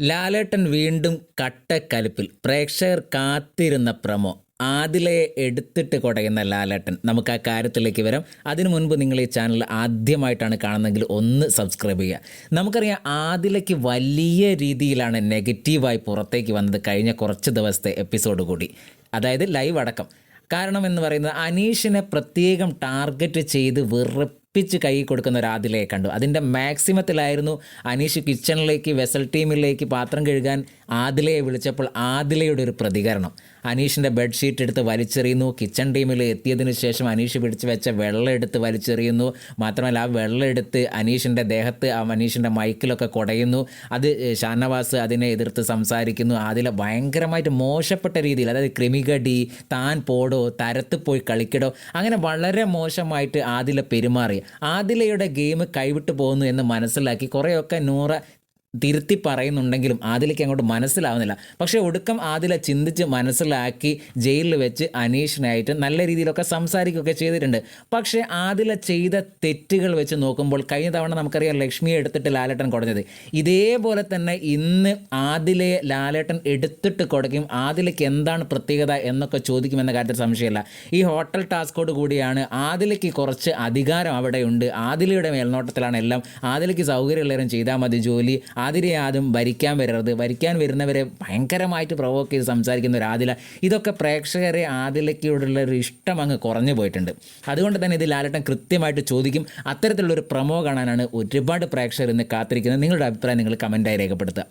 ലാലേട്ടൻ വീണ്ടും കട്ടക്കലിപ്പിൽ പ്രേക്ഷകർ കാത്തിരുന്ന പ്രമോ ആദിലയെ എടുത്തിട്ട് കുടയുന്ന ലാലേട്ടൻ. നമുക്ക് ആ കാര്യത്തിലേക്ക് വരാം. അതിനു മുൻപ് നിങ്ങൾ ഈ ചാനൽ ആദ്യമായിട്ടാണ് കാണുന്നതെങ്കിൽ ഒന്ന് സബ്സ്ക്രൈബ് ചെയ്യുക. നമുക്കറിയാം ആദിലയ്ക്ക് വലിയ രീതിയിലാണ് നെഗറ്റീവായി പുറത്തേക്ക് വന്നത് കഴിഞ്ഞ കുറച്ച് ദിവസത്തെ എപ്പിസോഡ് കൂടി. അതായത് ലൈവ് അടക്കം. കാരണം എന്ന് പറയുന്നത് അനീഷിനെ പ്രത്യേകം ടാർഗറ്റ് ചെയ്ത് വെറുപ്പിച്ച് കൈ കൊടുക്കുന്ന ഒരു ആദിലയെ കണ്ടു. അതിന്റെ മാക്സിമത്തിലായിരുന്നു അനീഷ് കിച്ചണിലേക്ക് വെസൽ ടീമിലേക്ക് പാത്രം കഴുകാൻ ആദിലയെ വിളിച്ചപ്പോൾ ആദിലയുടെ ഒരു പ്രതികരണം. അനീഷിന്റെ ബെഡ്ഷീറ്റ് എടുത്ത് വലിച്ചെറിയുന്നു. കിച്ചൺ ടീമിൽ എത്തിയതിനു ശേഷം അനീഷ് പിടിച്ച് വെച്ച വെള്ളം എടുത്ത് വലിച്ചെറിയുന്നു. മാത്രമല്ല ആ വെള്ളം എടുത്ത് അനീഷിന്റെ ദേഹത്ത് ആ അനീഷിന്റെ മൈക്കിലൊക്കെ കുടയുന്നു. അത് ഷാനവാസ് അതിനെ എതിർത്ത് സംസാരിക്കുന്നു. അതിലെ ഭയങ്കരമായിട്ട് മോശപ്പെട്ട രീതിയിൽ അതായത് ക്രിമികടി താൻ പോടോ തരത്ത് പോയി കളിക്കടോ അങ്ങനെ വളരെ മോശമായിട്ട് ആദില പെരുമാറി. ആദിലയുടെ ഗെയിം കൈവിട്ടു പോകുന്നു എന്ന് മനസ്സിലാക്കി കുറേയൊക്കെ നൂറ തിരുത്തി പറയുന്നുണ്ടെങ്കിലും ആദിലയ്ക്ക് അങ്ങോട്ട് മനസ്സിലാവുന്നില്ല. പക്ഷേ ഒടുക്കം ആദില ചിന്തിച്ച് മനസ്സിലാക്കി ജയിലിൽ വെച്ച് അനീഷിനായിട്ട് നല്ല രീതിയിലൊക്കെ സംസാരിക്കുകയൊക്കെ ചെയ്തിട്ടുണ്ട്. പക്ഷേ ആദില ചെയ്ത തെറ്റുകൾ വെച്ച് നോക്കുമ്പോൾ കഴിഞ്ഞ തവണ നമുക്കറിയാം ലക്ഷ്മിയെ എടുത്തിട്ട് ലാലേട്ടൻ കുടഞ്ഞത്. ഇതേപോലെ തന്നെ ഇന്ന് ആദിലയെ ലാലേട്ടൻ എടുത്തിട്ട് കുടയ്ക്കും ആദിലയ്ക്ക് എന്താണ് പ്രത്യേകത എന്നൊക്കെ ചോദിക്കുമെന്ന കാര്യത്തിൽ സംശയമില്ല. ഈ ഹോട്ടൽ ടാസ്കോട് കൂടിയാണ് ആദിലയ്ക്ക് കുറച്ച് അധികാരം അവിടെയുണ്ട്. ആദിലയുടെ മേൽനോട്ടത്തിലാണ് എല്ലാം. ആദിലയ്ക്ക് സൗകര്യമുള്ളവരും ചെയ്താൽ മതി ജോലി. ആതിരെ ആദ്യം ഭരിക്കാൻ വരരുത്. ഭരിക്കാൻ വരുന്നവരെ ഭയങ്കരമായിട്ട് പ്രൊവോക്ക് ചെയ്ത് സംസാരിക്കുന്ന ഒരു ആദില. ഇതൊക്കെ പ്രേക്ഷകരെ ആദിലയ്ക്കോടുള്ള ഒരു ഇഷ്ടം അങ്ങ് കുറഞ്ഞു പോയിട്ടുണ്ട്. അതുകൊണ്ട് തന്നെ ഇത് ലാലേട്ടൻ കൃത്യമായിട്ട് ചോദിക്കും. അത്തരത്തിലുള്ള ഒരു പ്രമോ കാണാനാണ് ഒരുപാട് പ്രേക്ഷകർ ഇന്ന് കാത്തിരിക്കുന്നത്. നിങ്ങളുടെ അഭിപ്രായം നിങ്ങൾ കമന്റായി രേഖപ്പെടുത്തുക.